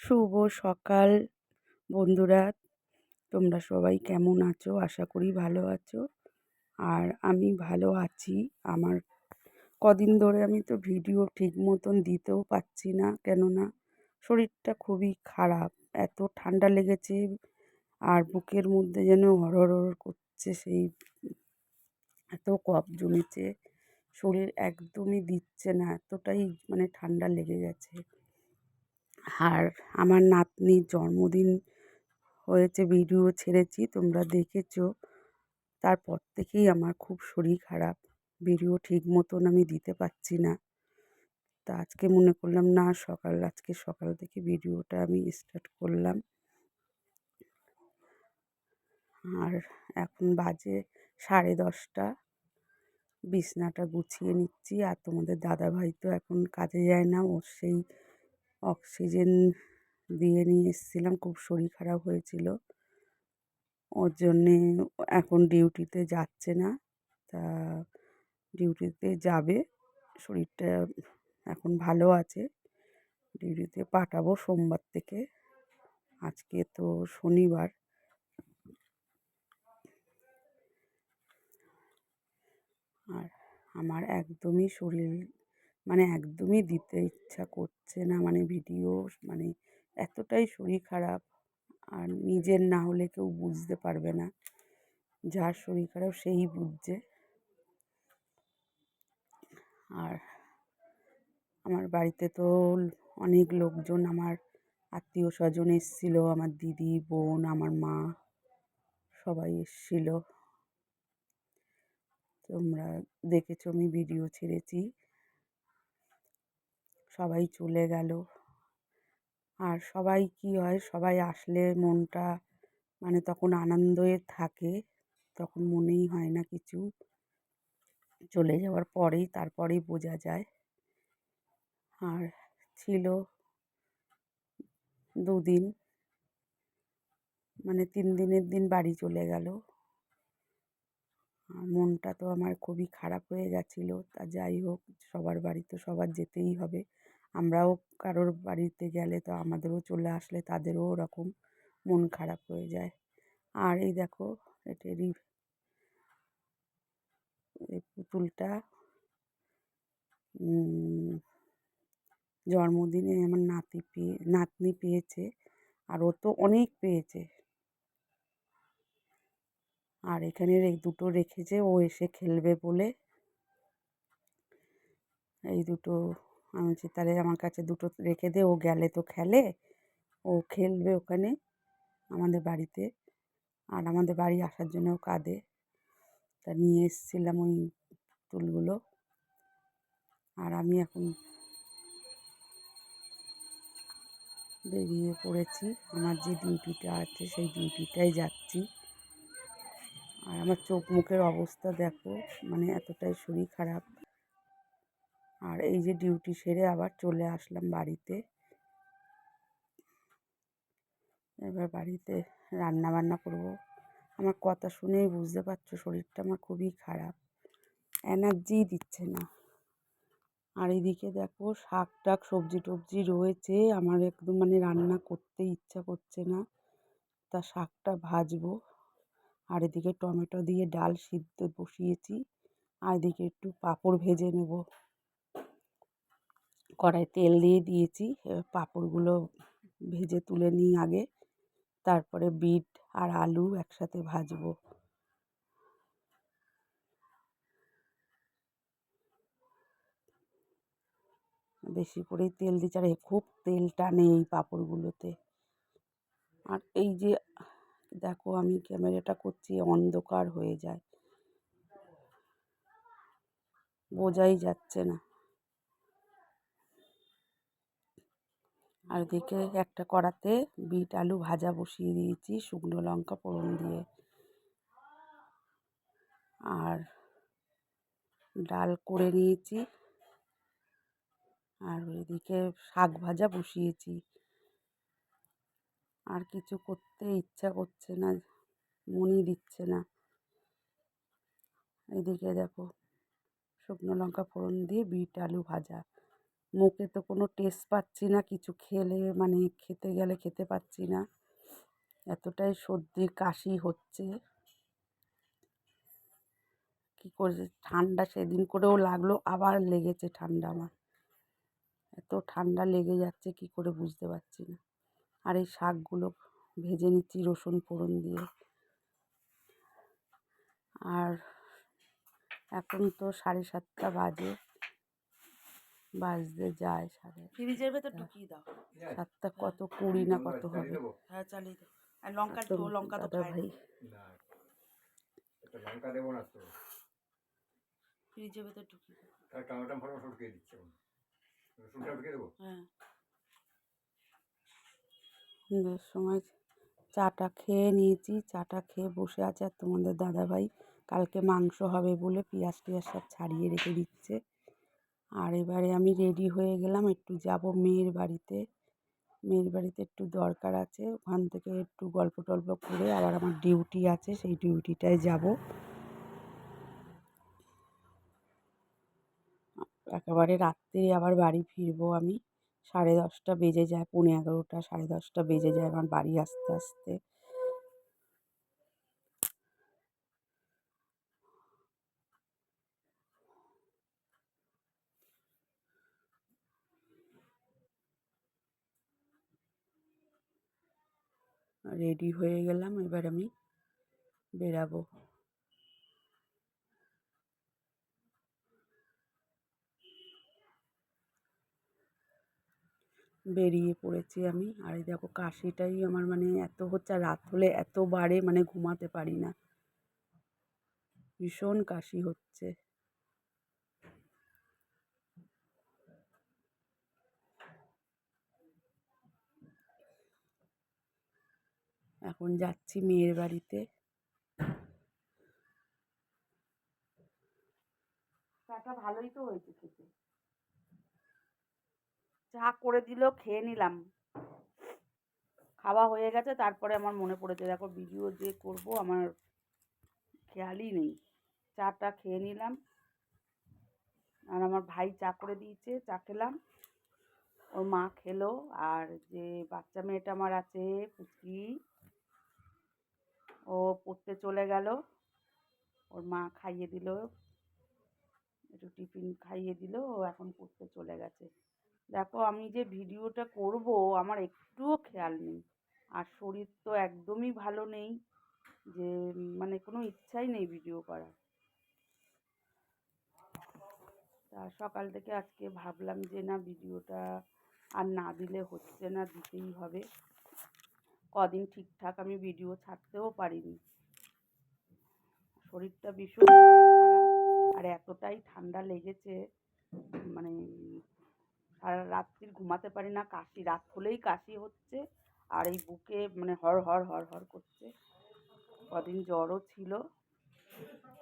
শুভ সকাল বন্ধুরা। তোমরা সবাই কেমন আছো? আশা করি ভালো আছো। আর আমি ভালো আছি। আমার কদিন ধরে আমি তো ভিডিও ঠিক মতন দিতেও পারছি না, কেননা শরীরটা খুবই খারাপ। এত ঠান্ডা লেগেছে আর বুকের মধ্যে যেন হরহর করছে সেই এত কফ জমেছে। শরীর একদমই দিচ্ছে না, এতটাই মানে ঠান্ডা লেগে গেছে। আর আমার নাতনির জন্মদিন হয়েছে ভিডিও ছেড়েছি, তোমরা দেখেছ। তারপর থেকেই আমার খুব শরীর খারাপ। ভিডিও ঠিক মতন আমি দিতে পারছি না। তা আজকে মনে করলাম, না, সকাল, আজকে সকাল থেকে ভিডিওটা আমি স্টার্ট করলাম। আর এখন বাজে সাড়ে দশটা। বিছনাটা গুছিয়ে নিচ্ছি। আর তোমাদের দাদাভাই তো এখন কাজে যায় না, ওর সেই অক্সিজেন দিয়ে নিয়ে এসেছিলাম, খুব শরীর খারাপ হয়েছিল। ওর জন্যে এখন ডিউটিতে যাচ্ছে না, তা ডিউটিতে যাবে, শরীরটা এখন ভালো আছে। ডিউটিতে পাঠাবো সোমবার থেকে, আজকে তো শনিবার। আর আমার একদমই শরীর মানে একদমই দিতে ইচ্ছা করছে না। মানে ভিডিও মানে এতটাই শরীর খারাপ, আর নিজের না হলে কেউ বুঝতে পারবে না। যার শরীর খারাপ সেই বুঝছে। আর আমার বাড়িতে তো অনেক লোকজন, আমার আত্মীয় স্বজন এসেছিল, আমার দিদি, বোন, আমার মা, সবাই এসেছিল। তোমরা দেখেছ আমি ভিডিও ছেড়েছি। সবাই চলে গেল। আর সবাই কী হয়, সবাই আসলে মনটা মানে তখন আনন্দে থাকে, তখন মনেই হয় না কিছু। চলে যাওয়ার পরেই, তারপরেই বোঝা যায়। আর ছিল দুদিন মানে তিন দিনের দিন বাড়ি চলে গেল। আর মনটা তো আমার খুবই খারাপ হয়ে গেছিল। তা যাই হোক, সবার বাড়ি তো সবার যেতেই হবে। আমরাও কারোর বাড়িতে গেলে তো আমাদেরও চলে আসলে তাদেরও ওরকম মন খারাপ হয়ে যায়। আর এই দেখো এটারই এই পুতুলটা জন্মদিনে আমার নাতি পেয়ে নাতনি পেয়েছে আর ও তো অনেক পেয়েছে। আর এখানে দুটো রেখেছে, ও এসে খেলবে বলে। এই দুটো আমি বলছি, তাহলে আমার কাছে দুটো রেখে দে, ও গেলে তো খেলে, ও খেলবে ওখানে আমাদের বাড়িতে আর আমাদের বাড়ি আসার জন্যও কাঁদে। তা নিয়ে এসেছিলাম ওই পুতুলগুলো আর আমি এখন বেরিয়ে পড়েছি। আমার যে ডিউটিটা আছে সেই ডিউটিটাই যাচ্ছি। আর আমার চোখ মুখের অবস্থা দেখো মানে এতটাই শরীর খারাপ। আর এই যে ডিউটি সেরে আবার চলে আসলাম বাড়িতে। এবার বাড়িতে রান্না বান্না করব। আমার কথা শুনেই বুঝতে পারছ শরীরটা আমার খুবই খারাপ। এনার্জি দিচ্ছে না। আর এদিকে দেখো শাক টাক সবজি টবজি রয়েছে। আমার একদম মানে রান্না করতে ইচ্ছা করছে না। তা শাকটা ভাজবো। আর এদিকে টমেটো দিয়ে ডাল সিদ্ধ বসিয়েছি। আর এদিকে একটু পাঁপড় ভেজে নেব। কড়াই তেল দিয়ে দিয়েছি। এবার পাঁপড়গুলো ভেজে তুলে নিই আগে। তারপরে বিট আর আলু একসাথে ভাজবো। বেশি করেই তেল দিচ্ছি। আর খুব তেল টানে এই পাঁপড়গুলোতে। আর এই যে, দেখো আমি ক্যামেরাটা করছি, অন্ধকার হয়ে যায়। বোঝাই যাচ্ছে না। আর এদিকে একটা কড়াতে বিট আলু ভাজা বসিয়ে দিয়েছি, শুকনো লঙ্কা ফোড়ন দিয়ে। আর ডাল করে নিয়েছি। আর এদিকে শাক ভাজা বসিয়েছি। আর কিছু করতে ইচ্ছা করছে না, মনই দিচ্ছে না। এদিকে দেখো, শুকনো লঙ্কা ফোড়ন দিয়ে বিট আলু ভাজা। মুখে তো কোনো টেস্ট পাচ্ছি না, কিছু খেলে মানে খেতে গেলে খেতে পাচ্ছি না। এতটাই সর্দি কাশি হচ্ছে। কী করে ঠান্ডা সেদিন করেও লাগল, আবার লেগেছে ঠান্ডা আমার। এত ঠান্ডা লেগে যাচ্ছে, কী করে বুঝতে পারছি না। আর এই শাকগুলো ভেজে নিচ্ছি রসুন ফোড়ন দিয়ে। আর এখন তো সাড়ে সাতটা বাজে। বাজতে যায় সাড়ে ফ্রিজের ভেতর ঢুকিয়ে দাও। সাতটা কত কুড়ি না কত হবে। হ্যাঁ চালিয়ে দাও আর লঙ্কা তো লঙ্কা তো ভাই। লঙ্কা দেবো না তো। ফ্রিজের ভেতর ঢুকিয়ে দাও। তার টমেটো ফটো ঢুকিয়ে দিচ্ছে রসুনটা ঢুকিয়ে দেবো? হ্যাঁ। সময় চাটা খেয়ে নিয়েছি চাটা খেয়ে বসে আছে আর তোমাদের দাদাভাই কালকে মাংস হবে বলে পেঁয়াজ টিয়াজ সব ছাড়িয়ে রেখে দিচ্ছে। আর এবারে আমি রেডি হয়ে গেলাম, একটু যাব মেয়ের বাড়িতে। মেয়ের বাড়িতে একটু দরকার আছে, ওখান থেকে একটু গল্প টল্প করে আবার আমার ডিউটি আছে, সেই ডিউটিটায় যাব। একেবারে রাত্রে আবার বাড়ি ফিরবো আমি। সাড়ে দশটা বেজে যায়, পৌনে এগারোটা, সাড়ে দশটা বেজে যায় আমার বাড়ি আসতে আসতে। রেডি হয়ে গেলাম, এবার আমি বেরাবো। বেরিয়ে পড়েছি আমি, আর এই দেখো কাশিটাই আমার মানে এত হচ্ছে রাত হলে এত বাড়ে মানে ঘুমাতে পারি না। ভীষণ কাশি হচ্ছে। এখন যাচ্ছি মেয়ের বাড়িতে। চাটা ভালোই তো হয়েছে খেতে। চা করে দিল খেয়ে নিলাম। খাওয়া হয়ে গেছে, তারপরে আমার মনে পড়েছে, দেখো ভিডিও যে করব, আমার খেয়ালই নেই। চাটা খেয়ে নিলাম। আর আমার ভাই চা করে দিয়েছে, চা খেলাম। ওর মা খেলো, আর যে বাচ্চা মেয়েটা আমার আছে, পুচকি ও পড়তে চলে গেল। ওর মা খাইয়ে দিল। একটু টিফিন খাইয়ে দিল। ও এখন পড়তে চলে গেছে। দেখো, আমি যে ভিডিওটা করব, আমার একটুও খেয়াল নেই। আর শরীর তো একদমই ভালো নেই যে মানে কোনো ইচ্ছাই নেই ভিডিও করার। তা সকাল থেকে আজকে ভাবলাম যে, না, ভিডিওটা আর না দিলে হচ্ছে না, দিতেই হবে। কদিন ঠিকঠাক আমি ভিডিও ছাড়তেও পারিনি। শরীরটা ভীষণ আর এতটাই ঠান্ডা লেগেছে মানে সারা রাত্রির ঘুমাতে পারি না, কাশি, রাত হলেই কাশি হচ্ছে আর এই বুকে মানে হর হর হর হর করছে। কদিন জ্বরও ছিল,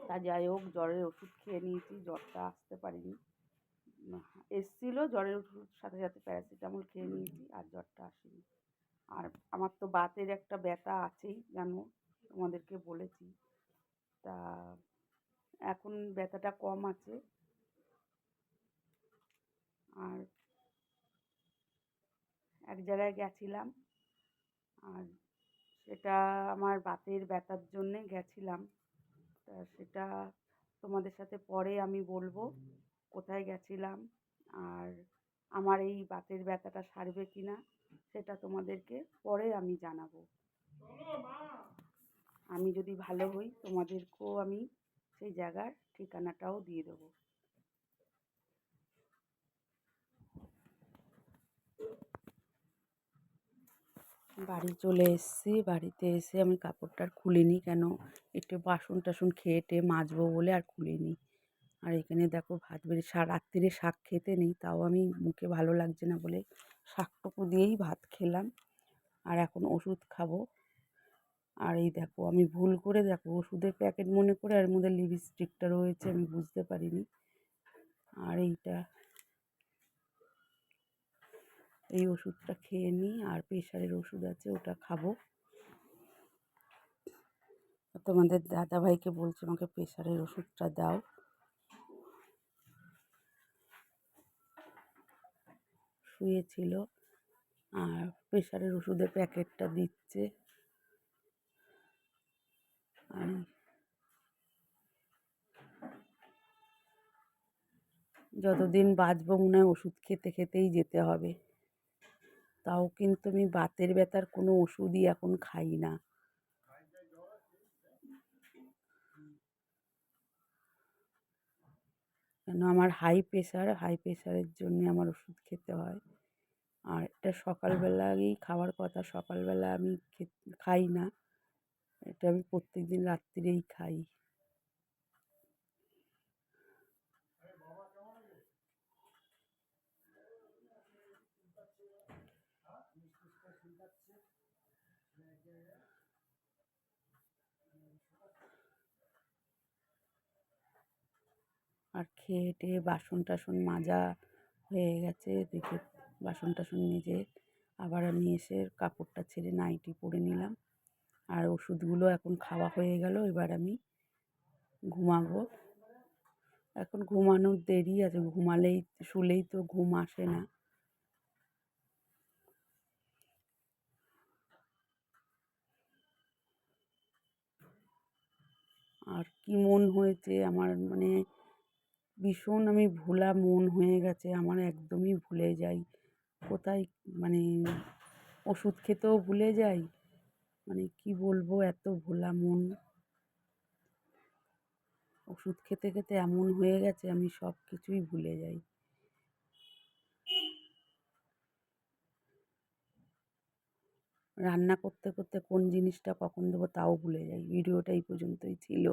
তা যাই হোক জ্বরের ওষুধ খেয়ে নিয়েছি, জ্বরটা আসতে পারিনি। এসছিলো জ্বরের ওষুধ সাথে সাথে প্যারাসিটামল খেয়ে নিয়েছি আর জ্বরটা আসেনি। আর আমার তো বাতের একটা ব্যথা আছেই জানো তোমাদেরকে বলেছি। তা এখন ব্যথাটা কম আছে। আর এক জায়গায় গেছিলাম আর সেটা আমার বাতের ব্যথার জন্যে গেছিলাম। তা সেটা তোমাদের সাথে পরে আমি বলব কোথায় গেছিলাম আর আমার এই বাতের ব্যথাটা সারবে কি না সেটা তোমাদেরকে পরে আমি জানাব। আমি যদি ভালো হই, তোমাদেরকেও আমি সেই জায়গার ঠিকানাটাও দিয়ে দেবো। বাড়ি চলে এসেছি, বাড়িতে এসে আমি কাপড়টা আর খুলিনি কেন? একটু বাসন টাসন খেয়ে টেয়ে মাজবো বলে আর খুলিনি। আর এখানে দেখো ভাত বেড়ে রাত্রিরে শাক খেতে নেই, তাও আমি মুখে ভালো লাগছে না বলে শাকটুকু দিয়েই ভাত খেলাম। আর এখন ওষুধ খাব। আর এই দেখো, আমি ভুল করে দেখো, ওষুধের প্যাকেট মনে করে আর মধ্যে লিপস্টিকটা রয়েছে, আমি বুঝতে পারিনি। আর এইটা, এই ওষুধটা খেয়ে নিই, আর প্রেশারের ওষুধ আছে, ওটা খাব। তোমাদের দাদাভাইকে বলছে, আমাকে প্রেশারের ওষুধটা দাও। শুয়েছিল আর প্রেশারের ওষুধের প্যাকেটটা দিচ্ছে। আর যতদিন বাঁচবো মনে হয় ওষুধ খেতে খেতেই যেতে হবে। তাও কিন্তু আমি বাতের ব্যথার কোনো ওষুধই এখন খাই না। কেন আমার হাই প্রেশার হাই প্রেশারের জন্যে আমার ওষুধ খেতে হয়। আর এটা সকালবেলাই খাওয়ার কথা, সকালবেলা আমি খাই না। এটা আমি প্রত্যেক দিন রাত্রিরেই খাই। আর খেয়ে টেয়ে বাসন টাসন মাজা হয়ে গেছে। এদিকে বাসন টাসন মেজে আবার আমি এসে কাপড়টা ছেড়ে নাইটি পরে নিলাম। আর ওষুধগুলো এখন খাওয়া হয়ে গেল, এবার আমি ঘুমাবো। এখন ঘুমানোর দেরি আছে, ঘুমালেই, শুলেই তো ঘুম আসে না। আর কি মন হয়েছে আমার মানে ভীষণ আমি ভোলা মন হয়ে গেছে, আমার একদমই ভুলে যাই। কোথায় মানে ওষুধ খেতেও ভুলে যাই? মানে কি বলব, এত ভোলা মন। ওষুধ খেতে খেতে এমন হয়ে গেছে, আমি সব কিছুই ভুলে যাই। রান্না করতে করতে কোন জিনিসটা কখন দেবো তাও ভুলে যাই, ভিডিওটা এই পর্যন্তই ছিল।